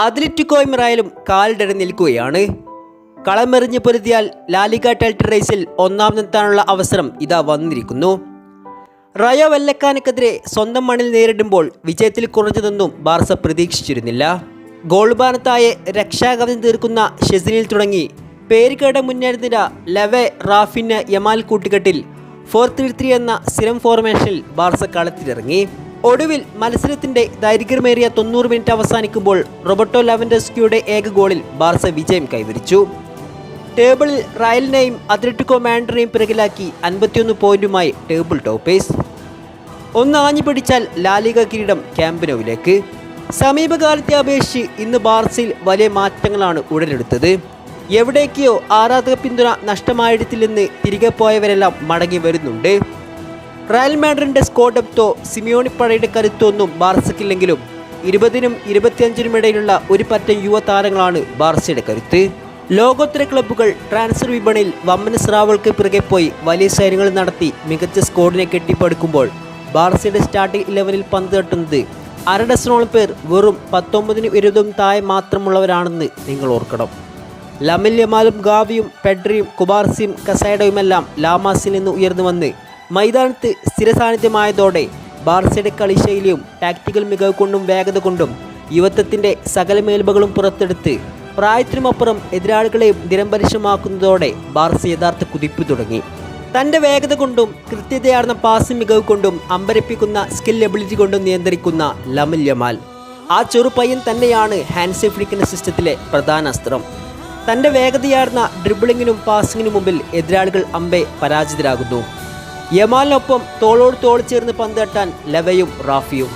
അത്ലറ്റിക്കോയും റയലും കാലിടറി നിൽക്കുകയാണ്. കളമെറിഞ്ഞ് പൊരുതിയാൽ La Liga title റേസിൽ ഒന്നാമതെത്താനുള്ള അവസരം ഇതാ വന്നിരിക്കുന്നു. റയോ വെല്ലക്കാനക്കെതിരെ സ്വന്തം മണ്ണിൽ നേരിടുമ്പോൾ വിജയത്തിൽ കുറഞ്ഞതൊന്നും ബാർസ പ്രതീക്ഷിച്ചിരുന്നില്ല. ഗോൾബാനത്തായ രക്ഷാകവചം തീർക്കുന്ന ഷെസിനിൽ തുടങ്ങി. പേരുകേട മുന്നേറുന്ന ലെവെ റാഫിന് യമാൽ കൂട്ടുകെട്ടിൽ ഫോർ ത്രീ ത്രീ എന്ന സ്ഥിരം ഫോർമേഷനിൽ ബാർസ കളത്തിലിറങ്ങി. ഒടുവിൽ മത്സരത്തിന്റെ ദൈർഘ്യമേറിയ തൊണ്ണൂറ് മിനിറ്റ് അവസാനിക്കുമ്പോൾ റോബർട്ടോ ലാവൻഡസ്കിയുടെ ഏക ഗോളിൽ ബാർസ വിജയം കൈവരിച്ചു. ടേബിളിൽ റയലിനെയും അത്ലറ്റിക്കോ മാൻഡറിനെയും പിറകിലാക്കി അൻപത്തിയൊന്ന് പോയിന്റുമായി ടേബിൾ ടോപ്പേഴ്സ്. ഒന്ന് ആഞ്ഞു പിടിച്ചാൽ ലാലിക കിരീടം ക്യാമ്പിനോവിലേക്ക്. സമീപകാലത്തെ അപേക്ഷിച്ച് ഇന്ന് ബാർസയിൽ വലിയ മാറ്റങ്ങളാണ് ഉടലെടുത്തത്. എവിടേക്കോ ആരാധക പിന്തുണ നഷ്ടമായിടത്തില്ലെന്ന് തിരികെ പോയവരെല്ലാം മടങ്ങി വരുന്നുണ്ട്. റയൽ മാഡ്രിഡിന്റെ സ്കോഡപ്തോ സിമിയോണിപ്പഴയുടെ കരുത്തൊന്നും ബാർസയ്ക്കില്ലെങ്കിലും ഇരുപതിനും ഇരുപത്തിയഞ്ചിനും ഇടയിലുള്ള ഒരു പറ്റം യുവതാരങ്ങളാണ് ബാർസയുടെ കരുത്ത്. ലോകോത്തര ക്ലബ്ബുകൾ ട്രാൻസ്ഫർ വിപണിയിൽ വമ്പൻ സ്രാവുകൾക്ക് പിറകെ പോയി വലിയ സൈന്യങ്ങൾ നടത്തി മികച്ച സ്കോഡിനെ കെട്ടിപ്പടുക്കുമ്പോൾ ബാർസയുടെ സ്റ്റാർട്ടിംഗ് ഇലവനിൽ പന്ത് തട്ടുന്നത് അര ഡസനോളം പേർ വെറും പത്തൊമ്പതിനും ഇരുപതും താഴെ മാത്രമുള്ളവരാണെന്ന് നിങ്ങൾ ഓർക്കണം. ലമിൽ യമാലും ഗാവിയും പെഡ്രിയും കുബാർസിയും കസൈഡയുമെല്ലാം ലാമാസിൽ നിന്ന് ഉയർന്നു വന്ന് മൈതാനത്ത് സ്ഥിര സാന്നിധ്യമായതോടെ ബാർസയുടെ കളിശൈലിയും ടാക്ടിക്കൽ മികവ് കൊണ്ടും വേഗത കൊണ്ടും യുവത്വത്തിന്റെ സകല മേൽമകളും പുറത്തെടുത്ത് പ്രായത്തിനുമപ്പുറം എതിരാളികളെ നിരംപരിശമാക്കുന്നതോടെ ബാർസ യഥാർത്ഥ കുതിപ്പ് തുടങ്ങി. തന്റെ വേഗത കൊണ്ടും കൃത്യതയാർന്ന പാസ് മികവ് കൊണ്ടും അമ്പരപ്പിക്കുന്ന സ്കിൽ എബിലിറ്റി കൊണ്ടും നിയന്ത്രിക്കുന്ന ലമിൽ യമാൽ. ആ ചെറുപയ്യൻ തന്നെയാണ് ഹാൻഡ്സ് ഫ്ലിക്കിന്റെ സിസ്റ്റത്തിലെ പ്രധാന അസ്ത്രം. തന്റെ വേഗതയാർന്ന ഡ്രിബിളിങ്ങിനും പാസിങ്ങിനും മുമ്പിൽ എതിരാളികൾ അമ്പെ പരാജിതരാകുന്നു. യമാലിനൊപ്പം തോളോട് തോൾ ചേർന്ന് പന്ത് തട്ടാൻ ലവയും റാഫിയും.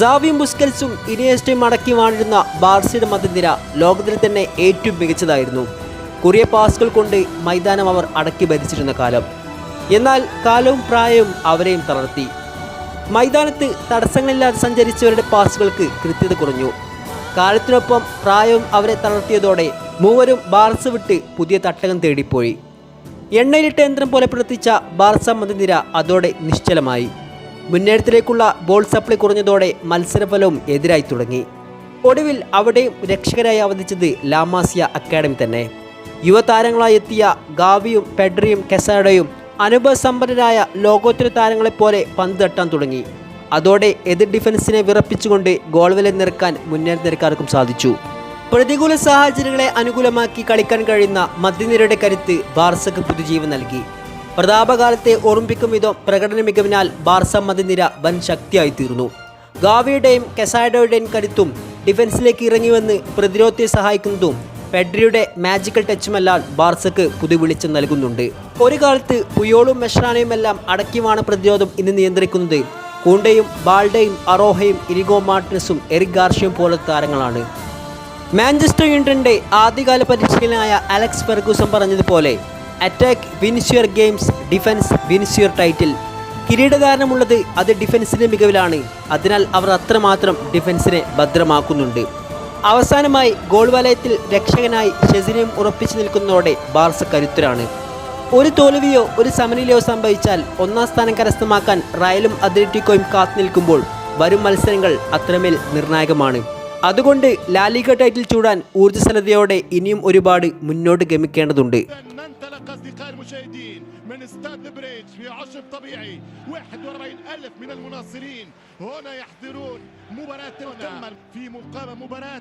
സാവിയും ബുസ്കൽസും ഇനിയസ്റ്റയും അടക്കി വാണിരുന്ന ബാർസയുടെ മധ്യനിര ലോകത്തിൽ തന്നെ ഏറ്റവും മികച്ചതായിരുന്നു. കുറിയ പാസുകൾ കൊണ്ട് മൈതാനം അവർ അടക്കി ഭരിച്ചിരുന്ന കാലം. എന്നാൽ കാലവും പ്രായവും അവരെയും തളർത്തി. മൈതാനത്ത് തടസ്സങ്ങളില്ലാതെ സഞ്ചരിച്ചവരുടെ പാസുകൾക്ക് കൃത്യത കുറഞ്ഞു. കാലത്തിനൊപ്പം പ്രായവും അവരെ തളർത്തിയതോടെ മൂവരും ബാർസ് വിട്ട് പുതിയ തട്ടകം തേടിപ്പോയി. എണ്ണയിലിട്ട യന്ത്രം പോലെ പ്രവർത്തിച്ച ബാർസ മതിനിര അതോടെ നിശ്ചലമായി. മുന്നേറ്റത്തിലേക്കുള്ള ബോൾ സപ്ലൈ കുറഞ്ഞതോടെ മത്സരഫലവും എതിരായി തുടങ്ങി. ഒടുവിൽ അവിടെയും രക്ഷകരായി അവതരിച്ചത് ലാമാസിയ അക്കാഡമി തന്നെ. യുവതാരങ്ങളായി എത്തിയ ഗാവിയും പെഡ്രിയും കെസാഡയും അനുഭവസമ്പന്നരായ ലോകോത്തര താരങ്ങളെപ്പോലെ പന്ത് തട്ടാൻ തുടങ്ങി. അതോടെ എതിർ ഡിഫൻസിനെ വിറപ്പിച്ചുകൊണ്ട് ഗോൾ വില നിറക്കാൻ മുന്നേറ്റക്കാർക്കും സാധിച്ചു. പ്രതികൂല സാഹചര്യങ്ങളെ അനുകൂലമാക്കി കളിക്കാൻ കഴിയുന്ന മധ്യനിരയുടെ കരുത്ത് ബാർസക്ക് പുതുജീവൻ നൽകി. പ്രതാപകാലത്തെ ഓർമ്മിപ്പിക്കും വിധം പ്രകടന മികവിനാൽ ബാർസ മധ്യനിര വൻ ശക്തിയായി തീർന്നു. ഗാവിയുടെയും കെസാഡോയുടെയും കരുത്തും ഡിഫൻസിലേക്ക് ഇറങ്ങിവന്ന് പ്രതിരോധത്തെ സഹായിക്കുന്നതും പെഡ്രിയുടെ മാജിക്കൽ ടച്ചുമെല്ലാം ബാർസക്ക് പുതുവിളിച്ചം നൽകുന്നുണ്ട്. ഒരു കാലത്ത് പുയോളും മെഷ്രാനയുമെല്ലാം അടക്കിയുമാണ് പ്രതിരോധം ഇന്ന് നിയന്ത്രിക്കുന്നത്. കൂണ്ടയും ബാൾഡയും അറോഹയും ഇരിഗോ മാർട്ടിനസും എറിക് പോലത്തെ താരങ്ങളാണ്. മാഞ്ചസ്റ്റർ യുണൈറ്റഡിന്റെ ആദ്യകാല പരിശീലനായ അലക്സ് ഫെർഗൂസൺ പറഞ്ഞതുപോലെ attack wins your games defence wins your title കിരീടധാരണമുള്ളത് അത് ഡിഫൻസിന്റെ മികവിലാണ്. അതിനാൽ അവർ അത്രമാത്രം ഡിഫൻസിനെ ഭദ്രമാക്കുന്നുണ്ട്. അവസാനമായി ഗോൾ വലയത്തിൽ രക്ഷകനായി ഷെസിനെയും ഉറപ്പിച്ചു നിൽക്കുന്നതോടെ ബാർസ കരുത്തരാണ്. ഒരു തോൽവിയോ ഒരു സമനിലയോ സംഭവിച്ചാൽ ഒന്നാം സ്ഥാനം കരസ്ഥമാക്കാൻ റയലും അത്ലറ്റിക്കോയും കാത്തു നിൽക്കുമ്പോൾ വരും മത്സരങ്ങൾ അത്രമേൽ നിർണായകമാണ്. അതുകൊണ്ട് ലാലിഗ ടൈറ്റിൽ ചൂടാൻ ഊർജ്ജസ്വലതയോടെ ഇനിയും ഒരുപാട് മുന്നോട്ട് ഗമിക്കേണ്ടതുണ്ട് ننطلق أصدقاء المشاهدين من استاد بريج في عشر طبيعي 41 ألف من المناصرين هنا يحضرون مباراة القمة في مقابل مباراة